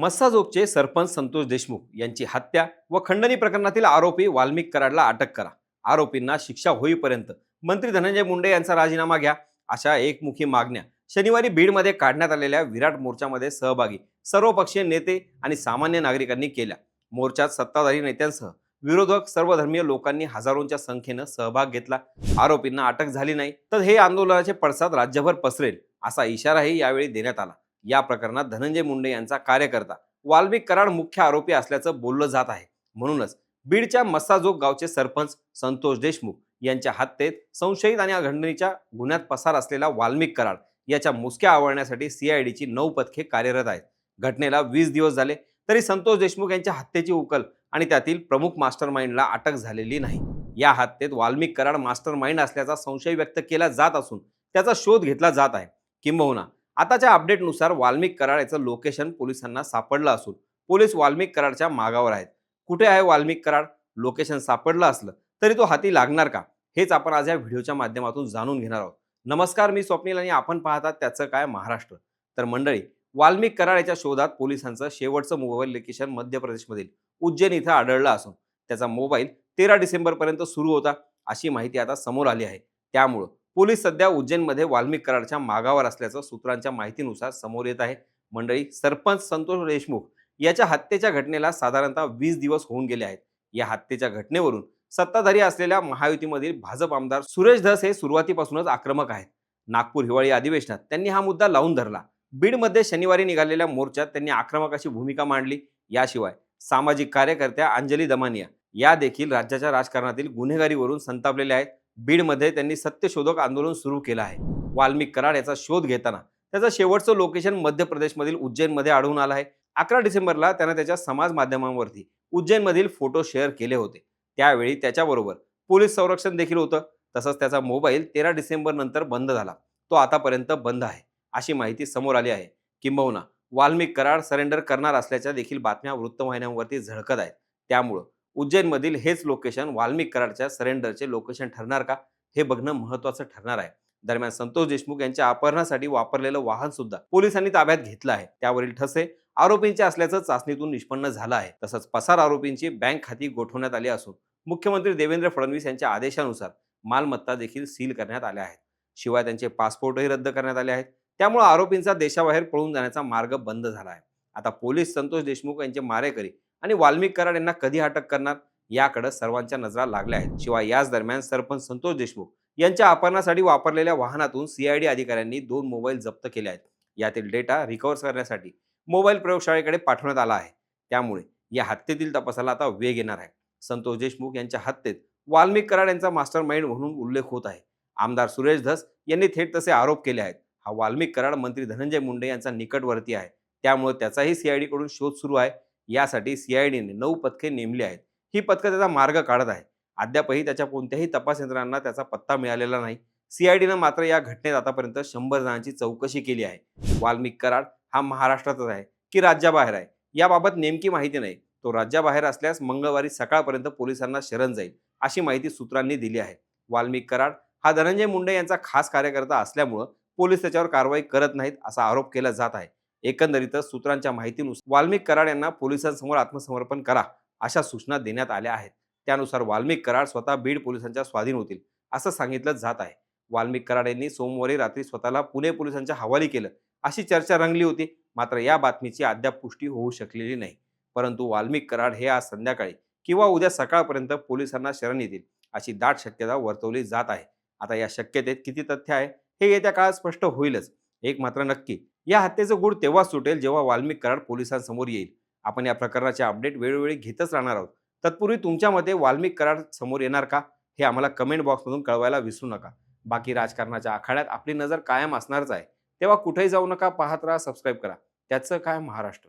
मस्साजोगचे सरपंच संतोष देशमुख यांची हत्या व खंडणी प्रकरणातील आरोपी वाल्मिक कराडला अटक करा. आरोपींना शिक्षा होईपर्यंत मंत्री धनंजय मुंडे यांचा राजीनामा घ्या अशा एकमुखी मागण्या शनिवारी बीडमध्ये काढण्यात आलेल्या विराट मोर्चामध्ये सहभागी सर्वपक्षीय नेते आणि सामान्य नागरिकांनी केल्या. मोर्चात सत्ताधारी नेत्यांसह विरोधक सर्वधर्मीय लोकांनी हजारोंच्या संख्येनं सहभाग घेतला. आरोपींना अटक झाली नाही तर हे आंदोलनाचे पडसाद राज्यभर पसरेल असा इशाराही यावेळी देण्यात आला. या प्रकरणात धनंजय मुंडे यांचा कार्यकर्ता. वाल्मिक कराड मुख्य आरोपी असल्याचं बोललं जात आहे. म्हणूनच बीडच्या मस्साजोग गावचे सरपंच संतोष देशमुख यांच्या हत्येत संशयित आणि घटनेच्या गुन्ह्यात पसार असलेला वाल्मिक कराड याच्या मुसक्या आवळण्यासाठी सीआयडीची नऊ पथके कार्यरत आहेत. घटनेला वीस दिवस झाले तरी संतोष देशमुख यांच्या हत्येची उकल आणि त्यातील प्रमुख मास्टर माइंडला अटक झालेली नाही. या हत्येत वाल्मिक कराड मास्टर माइंड असल्याचा संशय व्यक्त केला जात असून त्याचा शोध घेतला जात आहे. किंबहुना आताच्या अपडेटनुसार वाल्मिक कराड याचं लोकेशन पोलिसांना सापडलं असून पोलीस वाल्मिक कराडच्या मागावर आहेत. कुठे आहे वाल्मिक कराड? लोकेशन सापडलं असलं तरी तो हाती लागणार का? हेच आपण आज या व्हिडिओच्या माध्यमातून जाणून घेणार आहोत. नमस्कार मी स्वप्नील आणि आपण पाहतात त्याचं काय महाराष्ट्र. तर मंडळी वाल्मिक कराड याच्या शोधात पोलिसांचं शेवटचं मोबाईल लोकेशन मध्य प्रदेशमधील उज्जैन इथं आढळलं असून त्याचा मोबाईल तेरा डिसेंबरपर्यंत सुरू होता अशी माहिती आता समोर आली आहे. त्यामुळं पोलीस सध्या उज्जैनमध्ये वाल्मिक कराडच्या मागावर असल्याचं सूत्रांच्या माहितीनुसार समोर येत आहे. मंडळी सरपंच संतोष देशमुख याच्या हत्येच्या घटनेला साधारणतः वीस दिवस होऊन गेले आहेत. या हत्येच्या घटनेवरून सत्ताधारी असलेल्या महायुतीमधील भाजप आमदार सुरेश धस हे सुरुवातीपासूनच आक्रमक आहेत. नागपूर हिवाळी अधिवेशनात त्यांनी हा मुद्दा लावून धरला. बीडमध्ये शनिवारी निघालेल्या मोर्चात त्यांनी आक्रमक अशी भूमिका मांडली. याशिवाय सामाजिक कार्यकर्त्या अंजली दमानिया या देखील राज्याच्या राजकारणातील गुन्हेगारीवरून संतापलेल्या आहेत. बीडमध्ये त्यांनी सत्यशोधक आंदोलन सुरू केलं आहे. वाल्मिक कराड याचा शोध घेताना त्याचं शेवटचं लोकेशन मध्य प्रदेशमधील उज्जैनमध्ये आढळून आलं आहे. अकरा डिसेंबरला त्यानं त्याच्या समाज माध्यमांवरती उज्जैनमधील फोटो शेअर केले होते. त्यावेळी त्याच्याबरोबर पोलीस संरक्षण देखील होतं. तसंच त्याचा मोबाईल तेरा डिसेंबर नंतर बंद झाला. तो आतापर्यंत बंद आहे. अशी माहिती समोर आली आहे. किंबहुना वाल्मिक कराड सरेंडर करणार असल्याच्या देखील बातम्या वृत्तवाहिन्यांवरती झळकत आहेत. त्यामुळं उज्जैनमधील हेच लोकेशन वाल्मिक कराडच्या सरेंडरचे लोकेशन ठरणार का? हे बघणं महत्वाचं ठरणार आहे. दरम्यान संतोष देशमुख यांच्या अपहरणासाठी वापरलेलं वाहन सुद्धा पोलिसांनी ताब्यात घेतलं आहे. त्यावरील ठसे आरोपींचे असल्याचं चाचणीतून निष्पन्न झालं आहे. तसंच पसार आरोपींची बँक खाती गोठवण्यात आली असून मुख्यमंत्री देवेंद्र फडणवीस यांच्या आदेशानुसार मालमत्ता देखील सील करण्यात आल्या आहेत. शिवाय त्यांचे पासपोर्टही रद्द करण्यात आले आहेत. त्यामुळे आरोपींचा देशाबाहेर पळून जाण्याचा मार्ग बंद झाला आहे. आता पोलीस संतोष देशमुख यांचे मारेकरी आणि वाल्मिक कराड यांना कधी अटक करणार? याकडे सर्वांच्या नजरा लागल्या आहेत. शिवाय याच दरम्यान सरपंच संतोष देशमुख यांच्या अपहरणासाठी वापरलेल्या वाहनातून सीआयडी अधिकाऱ्यांनी दोन मोबाईल जप्त केले आहेत. यातील डेटा रिकव्हर करण्यासाठी मोबाईल प्रयोगशाळेकडे पाठवण्यात आला आहे. त्यामुळे या हत्येतील तपासाला आता वेग येणार आहे. संतोष देशमुख यांच्या हत्येत वाल्मिक कराड यांचा मास्टर माइंड म्हणून उल्लेख होत आहे. आमदार सुरेश धस यांनी थेट तसे आरोप केले आहेत. हा वाल्मिक कराड मंत्री धनंजय मुंडे यांचा निकटवर्ती आहे. त्यामुळे त्याचाही सीआयडीकडून शोध सुरू आहे. यासाठी सीआयडीने नऊ पथके नेमली आहेत. ही पथकं त्याचा मार्ग काढत आहे अद्यापही त्याच्या कोणत्याही तपास यंत्रणांना त्याचा पत्ता मिळालेला नाही. सीआयडीनं मात्र या घटनेत आतापर्यंत शंभर जणांची चौकशी केली आहे. वाल्मिक कराड हा महाराष्ट्रातच आहे की राज्याबाहेर आहे? याबाबत नेमकी माहिती नाही. तो राज्याबाहेर असल्यास मंगळवारी सकाळपर्यंत पोलिसांना शरण जाईल अशी माहिती सूत्रांनी दिली आहे. वाल्मिक कराड हा धनंजय मुंडे यांचा खास कार्यकर्ता असल्यामुळं पोलीस त्याच्यावर कारवाई करत नाहीत असा आरोप केला जात आहे. एकंदरीतच सूत्रांच्या माहितीनुसार वाल्मिक कराड यांना पोलिसांसमोर आत्मसमर्पण करा अशा सूचना देण्यात आल्या आहेत. त्यानुसार वाल्मिक कराड स्वतः बीड पोलिसांच्या स्वाधीन होतील असं सांगितलं जात आहे. वाल्मिक कराड यांनी सोमवारी रात्री स्वतःला पुणे पोलिसांच्या हवाली केलं अशी चर्चा रंगली होती. मात्र या बातमीची अद्याप पुष्टी होऊ शकलेली नाही. परंतु वाल्मिक कराड हे आज संध्याकाळी किंवा उद्या सकाळपर्यंत पोलिसांना शरण येतील अशी दाट शक्यता वर्तवली जात आहे. आता या शक्यतेत किती तथ्य आहे हे येत्या काळात स्पष्ट होईलच. एक मात्र नक्की या हत्येचं गुड तेव्हा सुटेल जेव्हा वाल्मिक कराड पोलिसांसमोर येईल. आपण या प्रकरणाचे अपडेट वेळोवेळी घेतच राहणार आहोत. तत्पूर्वी तुमच्या मते वाल्मिक कराड समोर येणार का? हे आम्हाला कमेंट बॉक्समधून कळवायला विसरू नका. बाकी राजकारणाच्या आखाड्यात आपली नजर कायम असणारच आहे. तेव्हा कुठेही जाऊ नका पाहत राहा सबस्क्राईब करा. त्याचं काय महाराष्ट्र?